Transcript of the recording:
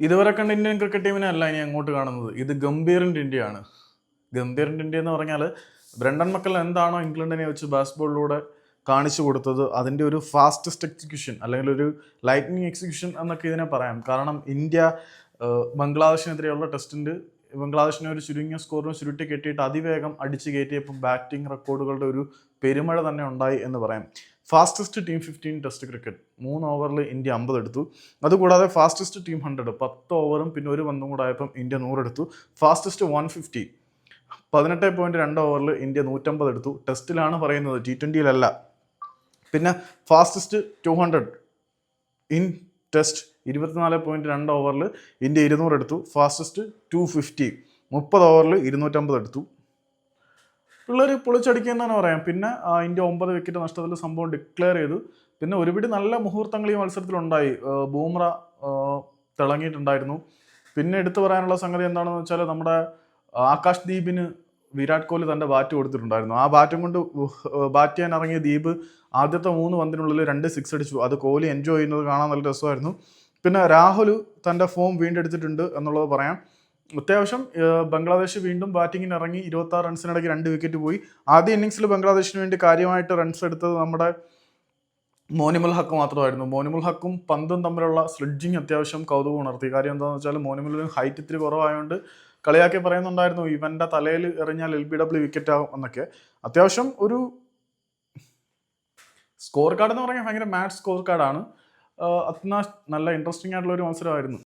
ഇതുവരെ കണ്ട Indian cricket ടീമിനെ അല്ല ഇനി അങ്ങോട്ട് കാണുന്നത്. ഇത് ഗംഭീറിന്റെ ഇന്ത്യയാണ്. ഗംഭീറിന്റെ ഇന്ത്യ എന്ന് പറഞ്ഞാൽ ബ്രണ്ടൻ മക്കൾ എന്താണോ ഇംഗ്ലണ്ടിനെ വെച്ച് ബാസ്ബോളിലൂടെ കാണിച്ചു കൊടുത്തത് അതിന്റെ ഒരു ഫാസ്റ്റസ്റ്റ് എക്സിക്യൂഷൻ അല്ലെങ്കിൽ ഒരു ലൈറ്റ്നിങ് എക്സിക്യൂഷൻ എന്നൊക്കെ ഇതിനെ പറയാം. കാരണം ഇന്ത്യ ബംഗ്ലാദേശിനെതിരെയുള്ള ടെസ്റ്റിന്റെ ബംഗ്ലാദേശിനെ ഒരു ചുരുങ്ങിയ സ്കോറിന് ചുരുട്ടി കെട്ടിയിട്ട് അതിവേഗം അടിച്ചു കയറ്റിയപ്പോൾ ബാറ്റിംഗ് റെക്കോർഡുകളുടെ ഒരു പെരുമഴ തന്നെ ഉണ്ടായി എന്ന് പറയാം. Fastest team fifteen test cricket മൂന്ന് ഓവറിൽ ഇന്ത്യ അമ്പത് എടുത്തു. അതുകൂടാതെ ഫാസ്റ്റസ്റ്റ് ടീം ഹൺഡ്രഡ് പത്ത് ഓവറും പിന്നെ ഒരു പന്തും കൂടെ ആയപ്പം ഇന്ത്യ നൂറെടുത്തു ഫാസ്റ്റസ്റ്റ് വൺ ഫിഫ്റ്റി പതിനെട്ട് പോയിന്റ് രണ്ട് ഓവറിൽ ഇന്ത്യ നൂറ്റമ്പത് എടുത്തു. ടെസ്റ്റിലാണ് പറയുന്നത് ടി ട്വന്റിയിലല്ല പിന്നെ fastest two hundred in test ഇരുപത്തിനാല് പോയിന്റ് രണ്ട് ഓവറിൽ ഇന്ത്യ ഇരുന്നൂറ് എടുത്തു. ഫാസ്റ്റസ്റ്റ് ടു ഫിഫ്റ്റി മുപ്പത് ഓവറിൽ ഇരുന്നൂറ്റമ്പത് എടുത്തു. പിള്ളേർ പൊളിച്ചടിക്കുക തന്നെ പറയാം. പിന്നെ ഇന്ത്യ ഒമ്പത് വിക്കറ്റ് നഷ്ടത്തിൽ സംഭവം ഡിക്ലെയർ ചെയ്തു. പിന്നെ ഒരുപിടി നല്ല മുഹൂർത്തങ്ങൾ ഈ മത്സരത്തിലുണ്ടായി ബൂമ്ര തിളങ്ങിയിട്ടുണ്ടായിരുന്നു. പിന്നെ എടുത്തു പറയാനുള്ള സംഗതി എന്താണെന്ന് വെച്ചാൽ നമ്മുടെ ആകാശ് ദീപിന് വിരാട് കോഹ്ലി തന്റെ ബാറ്റ് കൊടുത്തിട്ടുണ്ടായിരുന്നു. ആ ബാറ്റും കൊണ്ട് ബാറ്റ് ചെയ്യാൻ ഇറങ്ങിയ ദീപ് ആദ്യത്തെ മൂന്ന് പന്തിനുള്ളിൽ രണ്ട് സിക്സ് അടിച്ചു. അത് കോഹ്ലി എൻജോയ് ചെയ്യുന്നത് കാണാൻ നല്ല രസമായിരുന്നു. പിന്നെ രാഹുൽ തന്റെ ഫോം വീണ്ടെടുത്തിട്ടുണ്ട് എന്നുള്ളത് പറയാം. അത്യാവശ്യം ബംഗ്ലാദേശ് വീണ്ടും ബാറ്റിങ്ങിന് ഇറങ്ങി ഇരുപത്താറ് റൺസിനിടയ്ക്ക് രണ്ട് വിക്കറ്റ് പോയി. ആദ്യ ഇന്നിങ്സിൽ ബംഗ്ലാദേശിന് വേണ്ടി കാര്യമായിട്ട് റൺസ് എടുത്തത് നമ്മുടെ മോനിമുൽ ഹക്ക് മാത്രമായിരുന്നു. മോനിമുൽ ഹക്കും പന്തും തമ്മിലുള്ള സ്ലിഡ്ജിങ് അത്യാവശ്യം കൗതുകം ഉണർത്തി. കാര്യം എന്താണെന്ന് വെച്ചാൽ മോനിമുലിന് ഹൈറ്റ് ഇത്തിരി കുറവായതുകൊണ്ട് കളിയാക്കി പറയുന്നുണ്ടായിരുന്നു ഇവന്റെ തലയിൽ എറിഞ്ഞാൽ എൽ ബി ഡബ്ല്യു വിക്കറ്റ് ആകും എന്നൊക്കെ. അത്യാവശ്യം ഒരു സ്കോർ കാർഡ് എന്ന് പറഞ്ഞാൽ ഭയങ്കര മാച്ച് സ്കോർ കാർഡാണ് അത്യാവശ്യം നല്ല ഇൻട്രസ്റ്റിംഗ് ആയിട്ടുള്ള ഒരു മത്സരമായിരുന്നു.